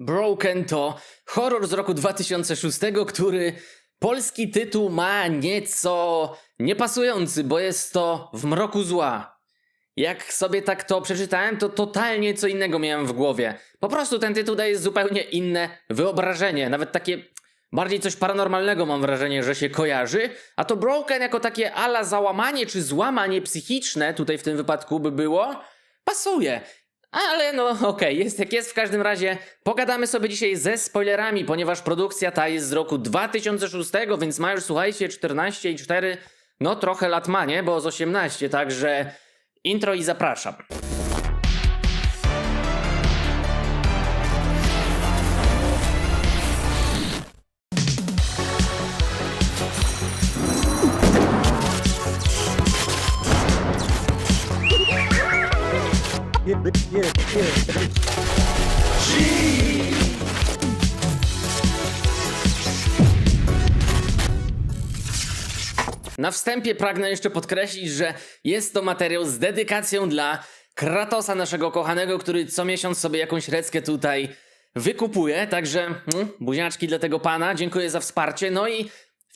Broken to horror z roku 2006, który polski tytuł ma nieco niepasujący, bo jest to w mroku zła. Jak sobie tak to przeczytałem, to totalnie co innego miałem w głowie. Po prostu ten tytuł daje zupełnie inne wyobrażenie, nawet takie bardziej coś paranormalnego mam wrażenie, że się kojarzy, a to Broken jako takie ala załamanie czy złamanie psychiczne tutaj w tym wypadku by było, pasuje. Ale no okej, jest jak jest w każdym razie. Pogadamy sobie dzisiaj ze spoilerami, ponieważ produkcja ta jest z roku 2006, więc ma już słuchajcie 14 i 4, no trochę lat ma, nie? Bo z 18, także intro i zapraszam. Na wstępie pragnę jeszcze podkreślić, że jest to materiał z dedykacją dla Kratosa, naszego kochanego, który co miesiąc sobie jakąś reckę tutaj wykupuje. Także mm, buziaczki dla tego pana, dziękuję za wsparcie. No i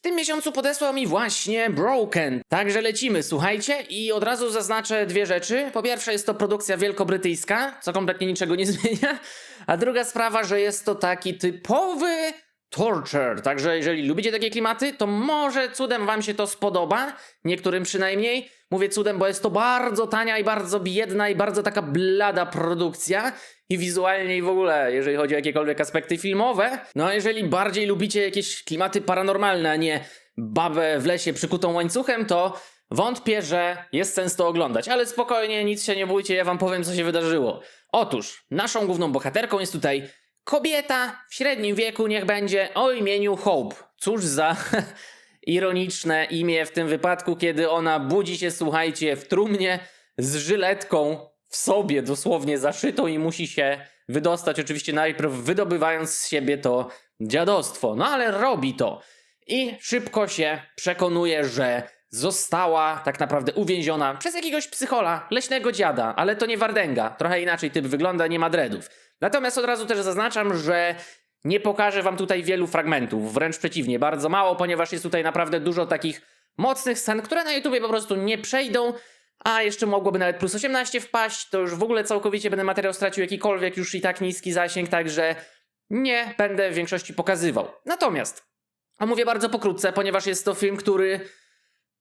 tym miesiącu podesłał mi właśnie Broken. Także lecimy, słuchajcie, i od razu zaznaczę dwie rzeczy. Po pierwsze, jest to produkcja wielkobrytyjska, co kompletnie niczego nie zmienia. A druga sprawa, że jest to taki typowy torture. Także jeżeli lubicie takie klimaty, to może cudem wam się to spodoba. Niektórym przynajmniej. Mówię cudem, bo jest to bardzo tania i bardzo biedna i bardzo taka blada produkcja. I wizualnie i w ogóle, jeżeli chodzi o jakiekolwiek aspekty filmowe. No a jeżeli bardziej lubicie jakieś klimaty paranormalne, a nie babę w lesie przykutą łańcuchem, to wątpię, że jest sens to oglądać. Ale spokojnie, nic się nie bójcie, ja wam powiem, co się wydarzyło. Otóż, naszą główną bohaterką jest tutaj Kobieta w średnim wieku niech będzie o imieniu Hope. Cóż za ironiczne imię w tym wypadku, kiedy ona budzi się, słuchajcie, w trumnie z żyletką w sobie dosłownie zaszytą i musi się wydostać, oczywiście najpierw wydobywając z siebie to dziadostwo. No ale robi to. I szybko się przekonuje, że została tak naprawdę uwięziona przez jakiegoś psychola, leśnego dziada, ale to nie Wardęga. Trochę inaczej typ wygląda, nie ma dreadów. Natomiast od razu też zaznaczam, że nie pokażę wam tutaj wielu fragmentów, wręcz przeciwnie, bardzo mało, ponieważ jest tutaj naprawdę dużo takich mocnych scen, które na YouTubie po prostu nie przejdą, a jeszcze mogłoby nawet plus 18 wpaść, to już w ogóle całkowicie będę materiał stracił jakikolwiek już i tak niski zasięg, także nie będę w większości pokazywał. Natomiast, omówię bardzo pokrótce, ponieważ jest to film, który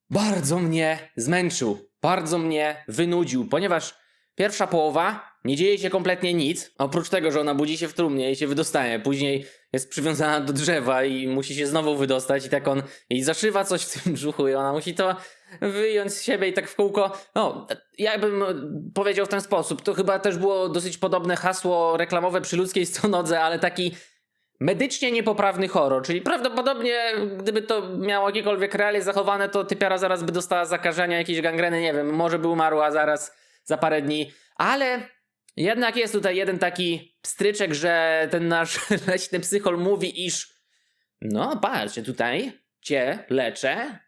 bardzo mnie zmęczył, bardzo mnie wynudził, ponieważ pierwsza połowa nie dzieje się kompletnie nic, oprócz tego, że ona budzi się w trumnie i się wydostaje. Później jest przywiązana do drzewa i musi się znowu wydostać i tak on jej zaszywa coś w tym brzuchu i ona musi to wyjąć z siebie i tak w kółko. No, ja bym powiedział w ten sposób. To chyba też było dosyć podobne hasło reklamowe przy ludzkiej stonodze, ale taki medycznie niepoprawny horror, czyli prawdopodobnie gdyby to miało jakiekolwiek realie zachowane, to typiara zaraz by dostała zakażenia, jakieś gangreny, nie wiem, może by umarła zaraz za parę dni, ale jednak jest tutaj jeden taki pstryczek, że ten nasz leśny psychol mówi, iż no patrz, tutaj cię leczę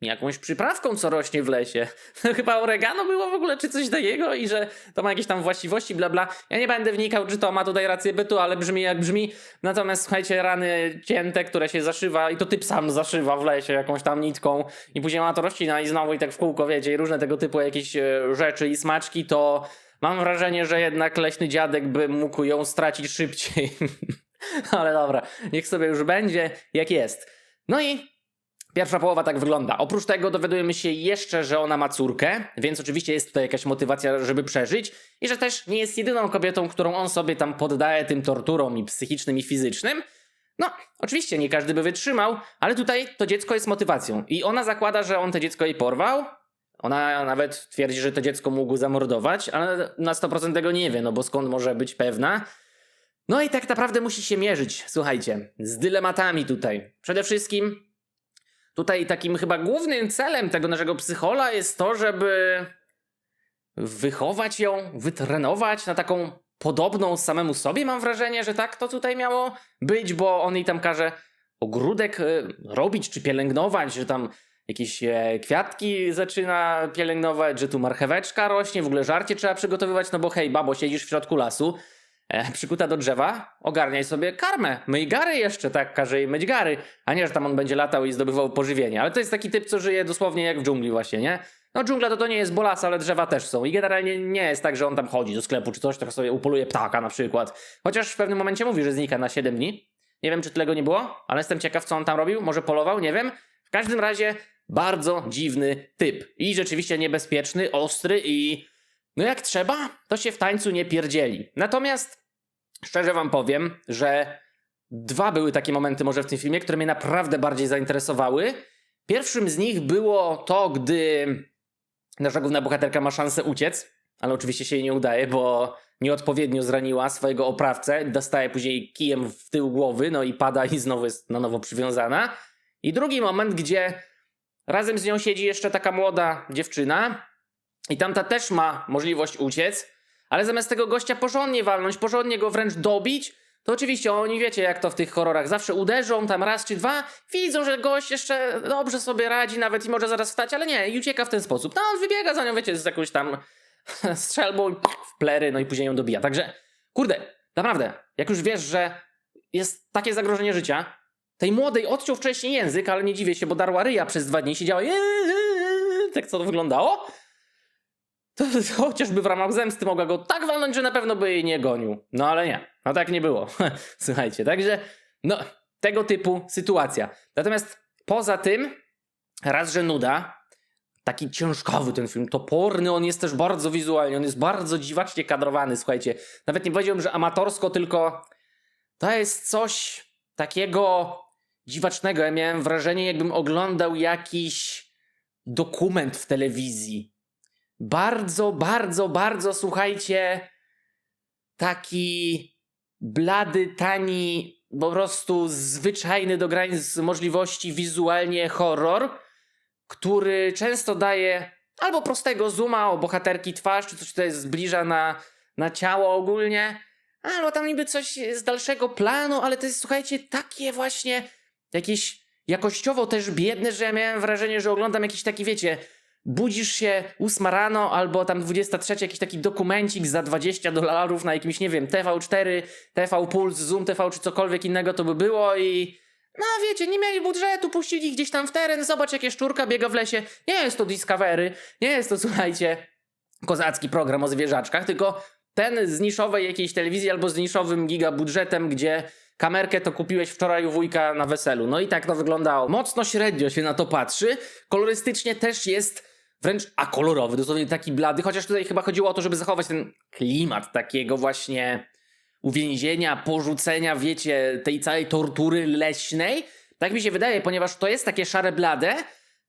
jakąś przyprawką, co rośnie w lesie. Chyba oregano było w ogóle, czy coś takiego i że to ma jakieś tam właściwości, bla bla. Ja nie będę wnikał, czy to ma tutaj rację bytu, ale brzmi jak brzmi. Natomiast słuchajcie, rany cięte, które się zaszywa i to typ sam zaszywa w lesie jakąś tam nitką i później ma to roślina i znowu i tak w kółko, wiecie, i różne tego typu jakieś e, rzeczy i smaczki, to mam wrażenie, że jednak leśny dziadek by mógł ją stracić szybciej. ale dobra, niech sobie już będzie jak jest. No i Pierwsza połowa tak wygląda. Oprócz tego dowiadujemy się jeszcze, że ona ma córkę, więc oczywiście jest tutaj jakaś motywacja, żeby przeżyć i że też nie jest jedyną kobietą, którą on sobie tam poddaje tym torturom i psychicznym i fizycznym. No, oczywiście nie każdy by wytrzymał, ale tutaj to dziecko jest motywacją i ona zakłada, że on to dziecko jej porwał. Ona nawet twierdzi, że to dziecko mógł zamordować, ale na 100% tego nie wie, no bo skąd może być pewna? No i tak naprawdę musi się mierzyć, słuchajcie, z dylematami tutaj. Przede wszystkim Tutaj takim chyba głównym celem tego naszego psychola jest to, żeby wychować ją, wytrenować na taką podobną samemu sobie. Mam wrażenie, że tak to tutaj miało być, bo on jej tam każe ogródek y, robić czy pielęgnować, że tam jakieś e, kwiatki zaczyna pielęgnować, że tu marcheweczka rośnie, w ogóle żarcie trzeba przygotowywać, no bo hej, babo, siedzisz w środku lasu, e, przykuta do drzewa, ogarniaj sobie karmę. Myj gary jeszcze, tak, każe jej myć gary. A nie, że tam on będzie latał i zdobywał pożywienie. Ale to jest taki typ, co żyje dosłownie jak w dżungli właśnie, nie? No dżungla to to nie jest bolasa, ale drzewa też są. I generalnie nie jest tak, że on tam chodzi do sklepu czy coś, tak sobie upoluje ptaka na przykład. Chociaż w pewnym momencie mówi, że znika na 7 dni. Nie wiem, czy tyle go nie było, ale jestem ciekaw, co on tam robił. Może polował, nie wiem. W każdym razie bardzo dziwny typ. I rzeczywiście niebezpieczny, ostry i no jak trzeba, to się w tańcu nie pierdzieli. Natomiast szczerze wam powiem, że dwa były takie momenty może w tym filmie, które mnie naprawdę bardziej zainteresowały. Pierwszym z nich było to, gdy nasza główna bohaterka ma szansę uciec, ale oczywiście się jej nie udaje, bo nieodpowiednio zraniła swojego oprawcę, dostaje później kijem w tył głowy, no i pada i znowu jest na nowo przywiązana. I drugi moment, gdzie razem z nią siedzi jeszcze taka młoda dziewczyna i tamta też ma możliwość uciec, ale zamiast tego gościa porządnie walnąć, porządnie go wręcz dobić, to oczywiście oni wiecie jak to w tych horrorach, zawsze uderzą tam raz czy dwa, widzą, że gość jeszcze dobrze sobie radzi nawet i może zaraz wstać, ale nie, i ucieka w ten sposób. No on wybiega za nią, wiecie, z jakąś tam strzelbą i w plery, no i później ją dobija. Także, kurde, naprawdę, jak już wiesz, że jest takie zagrożenie życia, tej młodej odciął wcześniej język, ale nie dziwię się, bo darła ryja przez dwa dni, siedziała i tak co to wyglądało, to, to chociażby w ramach zemsty mogła go tak walnąć, że na pewno by jej nie gonił. No ale nie, no tak nie było. Słuchajcie, także no tego typu sytuacja. Natomiast poza tym, raz, że nuda, taki ciężkowy ten film, toporny, on jest też bardzo wizualnie, on jest bardzo dziwacznie kadrowany, słuchajcie. Nawet nie powiedziałbym, że amatorsko, tylko to jest coś takiego dziwacznego. Ja miałem wrażenie, jakbym oglądał jakiś dokument w telewizji. Bardzo, bardzo, bardzo, słuchajcie, taki blady, tani, po prostu zwyczajny do granic możliwości wizualnie horror, który często daje albo prostego zooma o bohaterki twarz, czy coś tutaj zbliża na, na ciało ogólnie, albo tam niby coś z dalszego planu, ale to jest, słuchajcie, takie właśnie jakieś jakościowo też biedne, że ja miałem wrażenie, że oglądam jakiś taki, wiecie, budzisz się 8 rano albo tam 23, jakiś taki dokumencik za 20 dolarów na jakimś, nie wiem, TV4, TV Puls, Zoom TV czy cokolwiek innego to by było i no wiecie, nie mieli budżetu, puścili gdzieś tam w teren, zobacz jakie szczurka biega w lesie. Nie jest to Discovery, nie jest to, słuchajcie, kozacki program o zwierzaczkach, tylko ten z niszowej jakiejś telewizji albo z niszowym gigabudżetem, gdzie kamerkę to kupiłeś wczoraj u wujka na weselu. No i tak to wyglądało. Mocno średnio się na to patrzy. Kolorystycznie też jest wręcz akolorowy, dosłownie taki blady, chociaż tutaj chyba chodziło o to, żeby zachować ten klimat takiego właśnie uwięzienia, porzucenia, wiecie, tej całej tortury leśnej. Tak mi się wydaje, ponieważ to jest takie szare blade,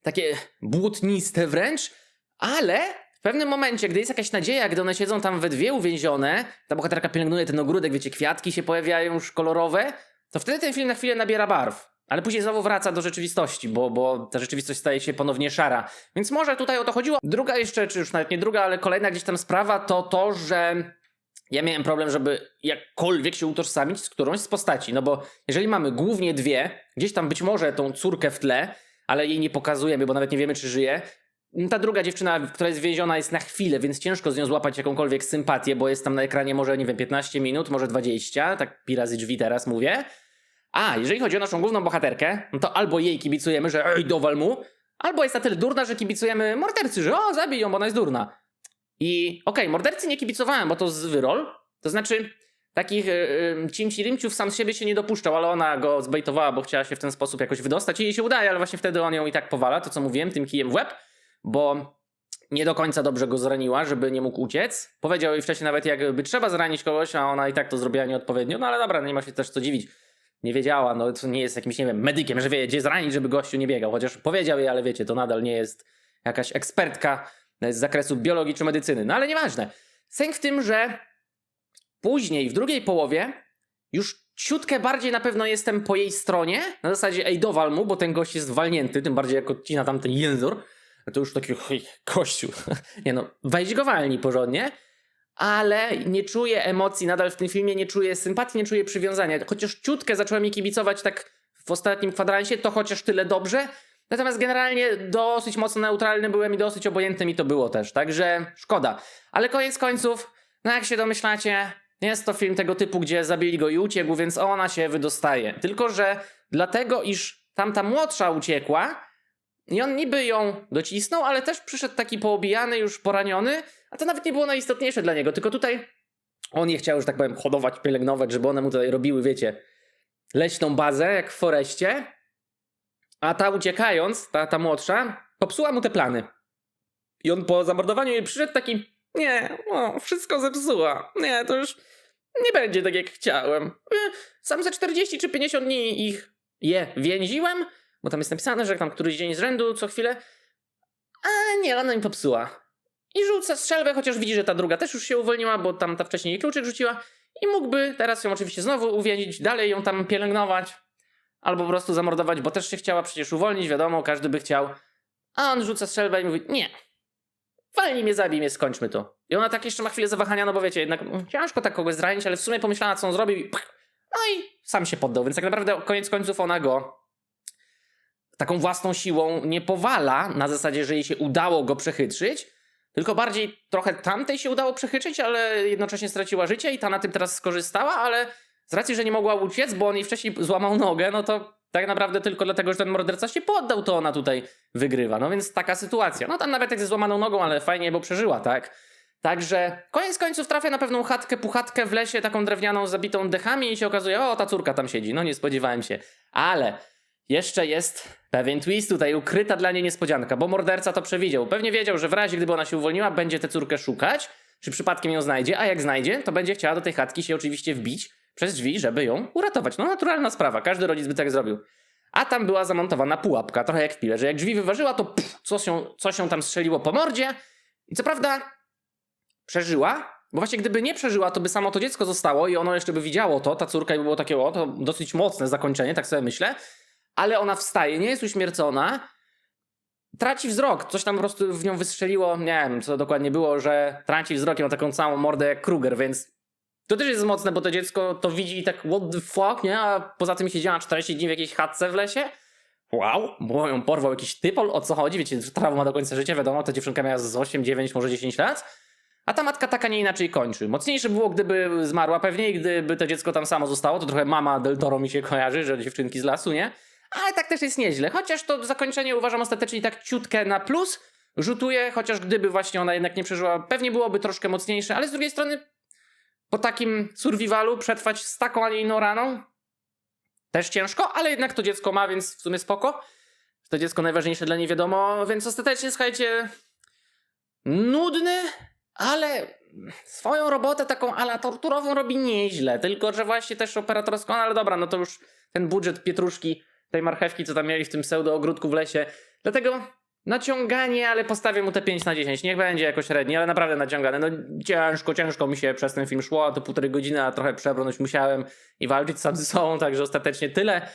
takie błotniste wręcz, ale w pewnym momencie, gdy jest jakaś nadzieja, gdy one siedzą tam we dwie uwięzione, ta bohaterka pielęgnuje ten ogródek, wiecie, kwiatki się pojawiają już kolorowe, to wtedy ten film na chwilę nabiera barw. Ale później znowu wraca do rzeczywistości, bo, bo ta rzeczywistość staje się ponownie szara. Więc może tutaj o to chodziło. Druga jeszcze, czy już nawet nie druga, ale kolejna gdzieś tam sprawa to to, że ja miałem problem, żeby jakkolwiek się utożsamić z którąś z postaci. No bo jeżeli mamy głównie dwie, gdzieś tam być może tą córkę w tle, ale jej nie pokazujemy, bo nawet nie wiemy, czy żyje. Ta druga dziewczyna, która jest więziona, jest na chwilę, więc ciężko z nią złapać jakąkolwiek sympatię, bo jest tam na ekranie może, nie wiem, 15 minut, może 20, tak pi razy drzwi teraz mówię. A, jeżeli chodzi o naszą główną bohaterkę, no to albo jej kibicujemy, że ej, dowal mu, albo jest na tyle durna, że kibicujemy mordercy, że o, zabij ją, bo ona jest durna. I okej, mordercy nie kibicowałem, bo to z wyrol, to znaczy takich yy, cimci-rimciów sam z siebie się nie dopuszczał, ale ona go zbejtowała, bo chciała się w ten sposób jakoś wydostać i jej się udaje, ale właśnie wtedy on ją i tak powala, to co mówiłem, tym kijem w łeb, bo nie do końca dobrze go zraniła, żeby nie mógł uciec. Powiedział jej wcześniej nawet, jakby trzeba zranić kogoś, a ona i tak to zrobiła nieodpowiednio, no ale dobra, nie ma się też co dziwić nie wiedziała, no to nie jest jakimś, nie wiem, medykiem, że wie, gdzie zranić, żeby gościu nie biegał. Chociaż powiedział jej, ale wiecie, to nadal nie jest jakaś ekspertka z zakresu biologii czy medycyny. No ale nieważne. Sęk w tym, że później, w drugiej połowie, już ciutkę bardziej na pewno jestem po jej stronie. Na zasadzie, ej, dowal mu, bo ten gość jest walnięty, tym bardziej jak odcina tam ten To już taki, oj, kościół. nie no, weź go porządnie ale nie czuję emocji nadal w tym filmie, nie czuję sympatii, nie czuję przywiązania. Chociaż ciutkę zacząłem mi kibicować tak w ostatnim kwadransie, to chociaż tyle dobrze. Natomiast generalnie dosyć mocno neutralny byłem i dosyć obojętny mi to było też, także szkoda. Ale koniec końców, no jak się domyślacie, Jest to film tego typu, gdzie zabili go i uciekł, więc ona się wydostaje. Tylko, że dlatego, iż tamta młodsza uciekła i on niby ją docisnął, ale też przyszedł taki poobijany, już poraniony, a to nawet nie było najistotniejsze dla niego, tylko tutaj on je chciał, że tak powiem, hodować, pielęgnować, żeby one mu tutaj robiły, wiecie, leśną bazę, jak w foreście, a ta uciekając, ta, ta młodsza, popsuła mu te plany. I on po zamordowaniu jej przyszedł taki, nie, o, wszystko zepsuła, nie, to już nie będzie tak jak chciałem. E, Sam za 40 czy 50 dni ich je więziłem, bo tam jest napisane, że tam któryś dzień z rzędu, co chwilę, a nie, ona mi popsuła. I rzuca strzelbę, chociaż widzi, że ta druga też już się uwolniła, bo tam ta wcześniej kluczyk rzuciła i mógłby teraz ją oczywiście znowu uwięzić, dalej ją tam pielęgnować, albo po prostu zamordować, bo też się chciała przecież uwolnić, wiadomo, każdy by chciał. A on rzuca strzelbę i mówi, nie, walnij mnie, zabij mnie, skończmy to. I ona tak jeszcze ma chwilę zawahania, no bo wiecie, jednak mm, ciężko tak kogoś zranić, ale w sumie pomyślała, co on zrobił i no i sam się poddał, więc tak naprawdę koniec końców ona go taką własną siłą nie powala, na zasadzie, że jej się udało go przechytrzyć, tylko bardziej trochę tamtej się udało przechytrzyć, ale jednocześnie straciła życie i ta na tym teraz skorzystała, ale z racji, że nie mogła uciec, bo on jej wcześniej złamał nogę, no to tak naprawdę tylko dlatego, że ten morderca się poddał, to ona tutaj wygrywa. No więc taka sytuacja. No tam nawet jak ze złamaną nogą, ale fajnie, bo przeżyła, tak? Także koniec końców trafia na pewną chatkę, puchatkę w lesie, taką drewnianą, zabitą dechami i się okazuje, o, ta córka tam siedzi. No nie spodziewałem się. Ale jeszcze jest pewien twist tutaj, ukryta dla niej niespodzianka, bo morderca to przewidział. Pewnie wiedział, że w razie gdyby ona się uwolniła, będzie tę córkę szukać, czy przypadkiem ją znajdzie, a jak znajdzie, to będzie chciała do tej chatki się oczywiście wbić przez drzwi, żeby ją uratować. No naturalna sprawa, każdy rodzic by tak zrobił. A tam była zamontowana pułapka, trochę jak w pile, że jak drzwi wyważyła, to pff, co się, co się tam strzeliło po mordzie. I co prawda przeżyła, bo właśnie gdyby nie przeżyła, to by samo to dziecko zostało i ono jeszcze by widziało to, ta córka i by było takie, o, to dosyć mocne zakończenie, tak sobie myślę. Ale ona wstaje, nie jest uśmiercona, traci wzrok, coś tam po prostu w nią wystrzeliło, nie wiem co dokładnie było, że traci wzrok i ma taką całą mordę jak Kruger, więc to też jest mocne, bo to dziecko to widzi i tak what the fuck, nie? A poza tym siedziała 40 dni w jakiejś chatce w lesie. Wow, bo ją porwał jakiś typol, o co chodzi? Wiecie, że trauma do końca życia, wiadomo, ta dziewczynka miała z 8, 9, może 10 lat. A ta matka taka nie inaczej kończy. Mocniejsze było, gdyby zmarła pewnie i gdyby to dziecko tam samo zostało, to trochę mama Del Toro mi się kojarzy, że dziewczynki z lasu, nie? Ale tak też jest nieźle. Chociaż to zakończenie uważam ostatecznie tak ciutkę na plus. Rzutuje, chociaż gdyby właśnie ona jednak nie przeżyła, pewnie byłoby troszkę mocniejsze, ale z drugiej strony po takim survivalu przetrwać z taką, a nie inną raną też ciężko, ale jednak to dziecko ma, więc w sumie spoko. To dziecko najważniejsze dla niej wiadomo, więc ostatecznie słuchajcie, nudny, ale swoją robotę taką ala torturową robi nieźle, tylko że właśnie też operatorską, ale dobra, no to już ten budżet pietruszki, tej marchewki, co tam mieli w tym pseudo ogródku w lesie, dlatego naciąganie, ale postawię mu te 5 na 10, niech będzie jakoś średni, ale naprawdę naciągane, no ciężko, ciężko mi się przez ten film szło, to półtorej godziny, a trochę przebrnąć musiałem i walczyć sam ze sobą, także ostatecznie tyle.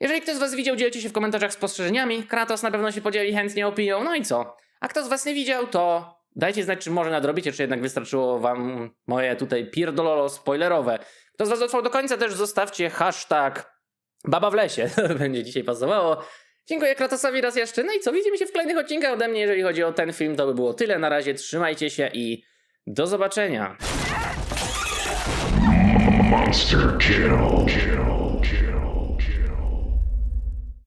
Jeżeli ktoś z was widział, dzielcie się w komentarzach spostrzeżeniami, Kratos na pewno się podzieli chętnie opinią, no i co? A kto z was nie widział, to dajcie znać, czy może nadrobicie, czy jednak wystarczyło wam moje tutaj pierdololo spoilerowe. Kto z was dotrwał do końca, też zostawcie hashtag baba w lesie, będzie dzisiaj pasowało. Dziękuję Kratosowi raz jeszcze, no i co, widzimy się w kolejnych odcinkach ode mnie, jeżeli chodzi o ten film, to by było tyle, na razie trzymajcie się i do zobaczenia. Monster kill.